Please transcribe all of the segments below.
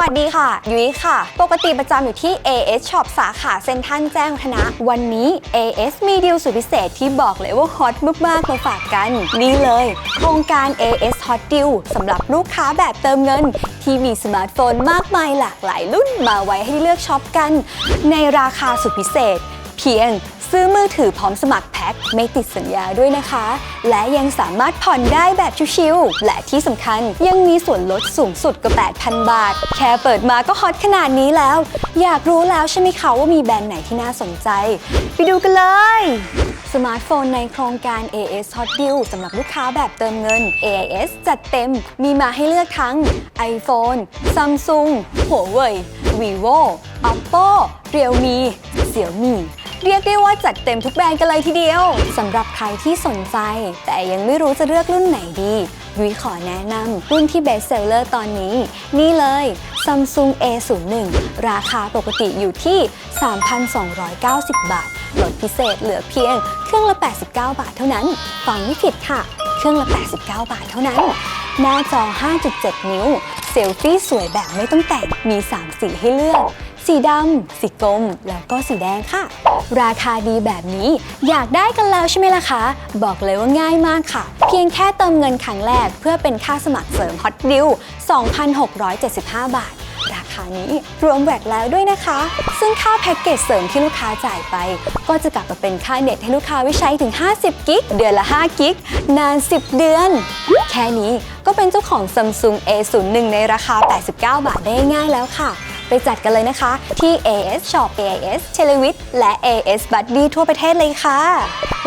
วัสดีค่ะ ยุ้ยค่ะ ปกติประจำอยู่ที่ AS Shop สาขาเซ็นทรัลแจ้งวัฒนะ วันนี้ AS มีดีลสุดพิเศษที่บอกเลยว่าฮอตมากๆ มาฝากกัน นี่เลย โครงการ AS Hot Deal สำหรับลูกค้าแบบเติมเงิน ที่มีสมาร์ทโฟนมากมายหลากหลายรุ่นมาไว้ให้เลือกช็อปกัน ในราคาสุดพิเศษ เพียง ซื้อมือถือพร้อมสมัครแพ็คไม่ติดสัญญาด้วยนะคะ และยังสามารถผ่อนได้แบบชิวๆและที่สำคัญยังมีส่วนลดสูงสุดกว่า 8,000 บาท แค่เปิดมาก็ฮอตขนาดนี้แล้ว อยากรู้แล้วใช่ไหมคะว่ามีแบรนด์ไหนที่น่าสนใจ ไปดูกันเลยสมาร์ทโฟนในโครงการ AS Hot Deal สำหรับลูกค้าแบบเติมเงิน AIS จัดเต็ม มีมาให้เลือกทั้ง iPhone Samsung Huawei Vivo Oppo Realme Xiaomi เรียกได้ว่าจัดเต็มทุกแบรนด์กันเลยทีเดียวสำหรับใครที่สนใจ แต่ยังไม่รู้จะเลือกรุ่นไหนดียุ้ยขอแนะนำรุ่นที่เบสเซลเลอร์ตอนนี้ นี่เลย Samsung A01 ราคาปกติอยู่ที่ 3,290 บาท ลดพิเศษเหลือเพียงเครื่องละ 89 บาทเท่านั้น ฟังไม่ผิดค่ะ เครื่องละ 89 บาทเท่านั้น หน้าจอ 5.7 นิ้ว เซลฟี่สวยแบบไม่ต้องแต่ง มี 3 สีให้เลือก สีดำ สีกรม แล้วก็สีแดงค่ะ ราคาดีแบบนี้อยากได้กันแล้วใช่ไหมล่ะคะ บอกเลยว่าง่ายมากค่ะ เพียงแค่เติมเงินครั้งแรก เพื่อเป็นค่าสมัครเสริมฮอตดิว2,675 บาทราคานี้รวมแวดแล้วด้วยนะคะ ซึ่งค่าแพ็กเกจเสริมที่ลูกค้าจ่ายไป ก็จะกลับมาเป็นค่าเน็ตให้ลูกค้าไว้ใช้ถึง 50 กิก เดือนละ 5 กิก นาน 10 เดือน แค่นี้ก็เป็นเจ้าของ Samsung A01 ในราคา 89 บาทได้ง่ายแล้วค่ะ ไปจัดกันเลยนะคะ ที่ AS Shop AIS เชลวิทและ AS Buddy ทั่วประเทศเลยค่ะ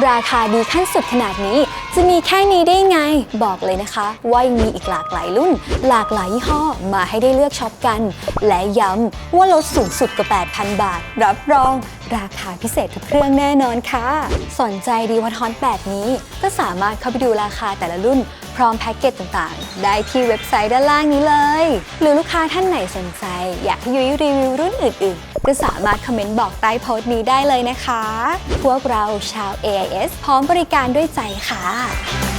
ราคาดีขั้นสุดขนาดนี้ จะมีแค่นี้ได้ไง บอกเลยนะคะว่ายังมีอีกหลากหลายรุ่น หลากหลายยี่ห้อมาให้ได้เลือกช็อปกัน และย้ำว่าลดสูงสุดกว่า 8,000 บาท รับรอง ราคาพิเศษทุกเครื่องแน่นอนค่ะ สนใจดีวัตฮอนแบบนี้ ก็สามารถเข้าไปดูราคาแต่ละรุ่นพร้อมแพ็กเกจต่างๆ ได้ที่เว็บไซต์ด้านล่างนี้เลย หรือลูกค้าท่านไหนสนใจ อยากให้ยุ้ยรีวิวรุ่นอื่นๆ ก็สามารถคอมเมนต์บอกใต้โพสต์นี้ได้เลยนะคะ พวกเราชาว AIS พร้อมบริการด้วยใจค่ะ